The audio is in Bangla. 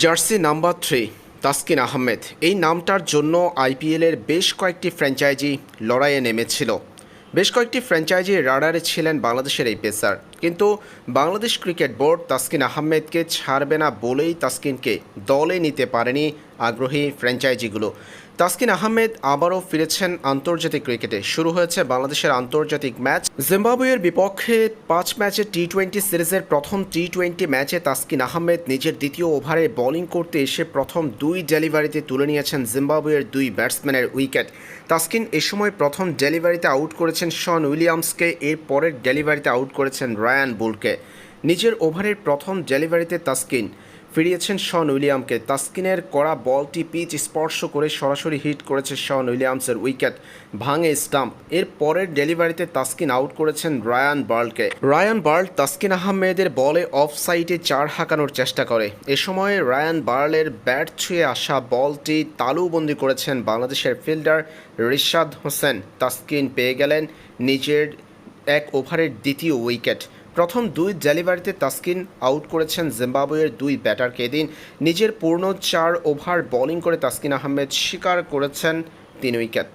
Jersey number three, Taskin Ahmed. এই নামটার জন্য আইপিএলের বেশ কয়েকটি ফ্র্যাঞ্চাইজি লড়াইয়ে নেমেছিল। বেশ কয়েকটি ফ্র্যাঞ্চাইজি রাডারে ছিলেন বাংলাদেশের এই পেসার। কিন্তু বাংলাদেশ ক্রিকেট বোর্ড তাসকিন আহমেদকে ছাড়বে না বলেই তাসকিনকে দলে নিতে পারেনি আগ্রহী ফ্র্যাঞ্চাইজিগুলো। তাসকিন আহমেদ আবারও ফিরেছেন আন্তর্জাতিক ক্রিকেটে। শুরু হয়েছে বাংলাদেশের আন্তর্জাতিক ম্যাচ। জিম্বাবুয়ের বিপক্ষে পাঁচ ম্যাচে টি টোয়েন্টি সিরিজের প্রথম টি টোয়েন্টি ম্যাচে তাসকিন আহমেদ নিজের দ্বিতীয় ওভারে বোলিং করতে এসে প্রথম দুই ডেলিভারিতে তুলে নিয়েছেন জিম্বাবুয়ের দুই ব্যাটসম্যানের উইকেট। তাসকিন এ সময় প্রথম ডেলিভারিতে আউট করেছেন শন উইলিয়ামসকে, এর পরের ডেলিভারিতে আউট করেছেন রায়ান বুলকে। নিজের ওভারের প্রথম ডেলিভারিতে তাসকিন ফিরিয়েছেন শন উইলিয়ামকে। তাস্কিনের করা বলটি পিচ স্পর্শ করে সরাসরি হিট করেছে শন উইলিয়ামসের উইকেট। ভাঙে স্টাম্প। এর পরের ডেলিভারিতে তাস্কিন আউট করেছেন রায়ান বার্লকে। রায়ান বার্ল তাস্কিন আহমেদের বলে অফ সাইডে চার হাঁকানোর চেষ্টা করে। এ সময় রায়ান বার্লের ব্যাট ছুঁয়ে আসা বলটি তালুবন্দি করেছেন বাংলাদেশের ফিল্ডার রিশাদ হোসেন। তাস্কিন পেয়ে গেলেন নিজের এক ওভারের দ্বিতীয় উইকেট। প্রথম দুই ডেলিভারিতে তাসকিন আউট করেছেন জিম্বাবুয়ের দুই ব্যাটারকে এদিন নিজের পূর্ণ চার ওভার বোলিং করে তাসকিন আহমেদ শিকার করেছেন তিন উইকেট।